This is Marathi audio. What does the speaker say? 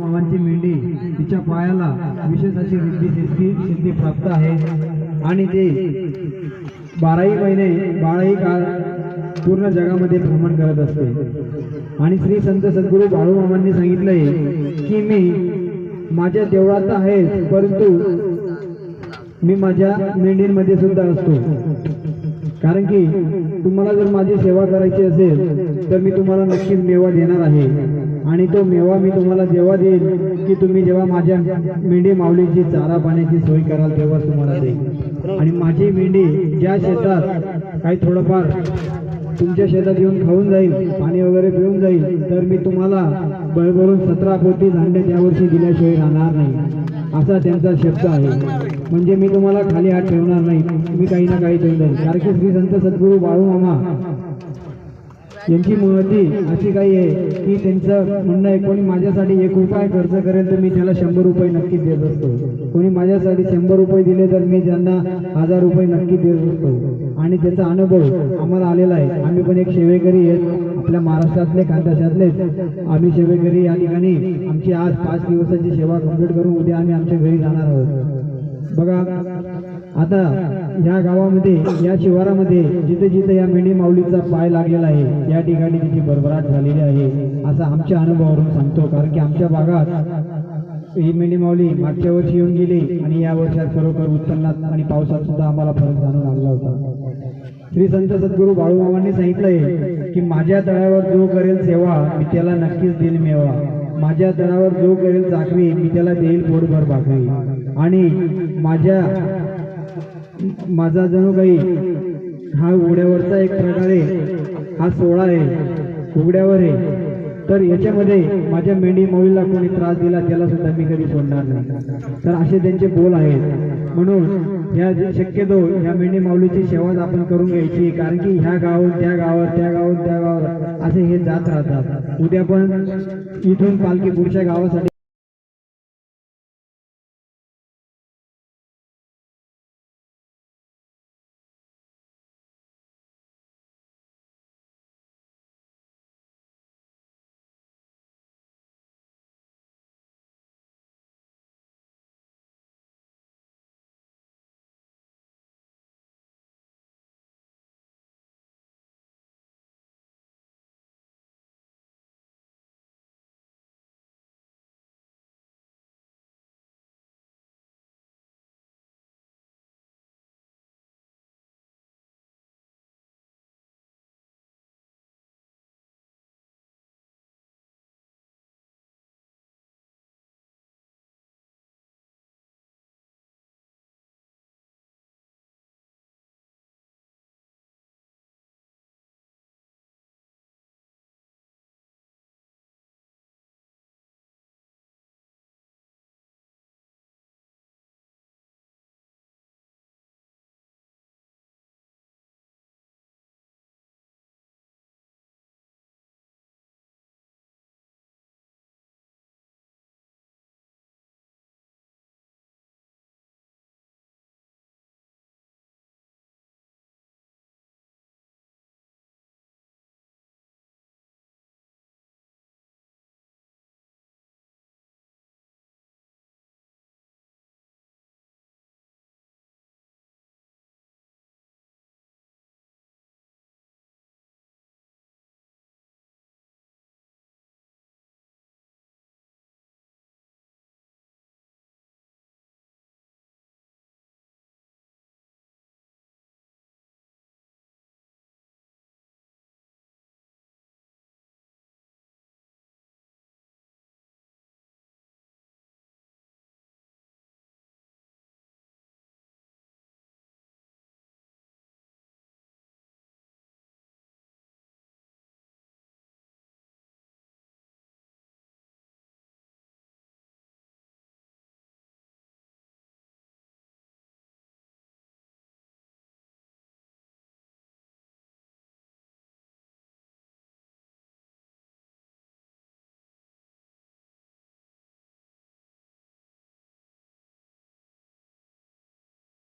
मामांची मेंढी तिच्या पायाला विशेष अशी रिद्धी सिद्धी सिद्धी प्राप्त आहे. आणि ते बाराही महिने बाराही काळ पूर्ण जगामध्ये भ्रमण करत असते. आणि श्री संत सद्गुरू बाळू मामांनी सांगितलंय की मी माझ्या देवळात तर आहेच परंतु मी माझ्या मेंढींमध्ये सुद्धा असतो. कारण की तुम्हाला जर माझी सेवा करायची असेल तर मी तुम्हाला नक्कीच मेवा देणार आहे. आणि तो मेवा मी तुम्हाला जेव्हा देईल की तुम्ही जेव्हा माझ्या मेंढी माऊलीची चारा पाण्याची सोय कराल तेव्हाच तुम्हाला देईल आणि माझी मेंढी ज्या शेतात काही थोडंफार तुमच्या शेतात येऊन खाऊन जाईल पाणी वगैरे पिऊन जाईल तर मी तुम्हाला बळभरून सतरा पोती धान्य त्यावर्षी दिल्याशिवाय राहणार नाही असा त्यांचा शब्द आहे. म्हणजे मी तुम्हाला खाली हात ठेवणार नाही मी काही ना काही ठेवून जाईल. कारण की श्री संत सद्गुरू बाळू मामा यांची मुळती अशी काही आहे की त्यांचं म्हणणं आहे कोणी माझ्यासाठी एक रुपये खर्च करेल तर मी त्याला शंभर रुपये नक्कीच देत असतो. कोणी माझ्यासाठी शंभर रुपये दिले तर मी त्यांना हजार रुपये नक्की देत असतो. आणि त्याचा अनुभव आम्हाला आलेला आहे. आम्ही पण एक शेवेकरी आहेत. आपल्या महाराष्ट्रातले खानदेशातलेच आम्ही शेवेकरी या ठिकाणी आमची आज पाच दिवसाची सेवा कंप्लीट करून उद्या आम्ही आमच्या घरी जाणार आहोत. बघा आता या गावामध्ये या शिवारामध्ये जिथे जिथे या मेंढी माऊलीचा पाय लागलेला आहे या ठिकाणी तिची भरभराट झालेली आहे असा आमच्या अनुभवावरून सांगतो. कारण की आमच्या भागात ही मेंढी माऊली मागच्या वर्षी येऊन गेली आणि या वर्षात खरोखर उत्पन्नात आणि पावसात सुद्धा आम्हाला फरक जाणून आणला होता. श्री संत सद्गुरू बाळूबाबांनी सांगितलंय की माझ्या तळावर जो करेल सेवा मी त्याला नक्कीच देईल मेवा. माझ्या तळावर जो करेल चाकरी मी त्याला देईल पोटभर भाकरी. आणि माझ्या माझा जणू काही हा उघड्यावरचा एक प्रकारे हा सोहळा आहे. उघड्यावर आहे. तर याच्यामध्ये माझ्या मेंढी मौलीला कोणी त्रास दिला त्याला सुद्धा मी कधी सोडणार नाही. तर असे त्यांचे बोल आहेत. म्हणून या शक्यतो ह्या मेंढी माऊलीची सेवाच आपण करून घ्यायची कारण की ह्या गावात त्या गावात त्या गावात त्या गावात असे हे जात राहतात. उद्या पण इथून पालखी पुढच्या गावासाठी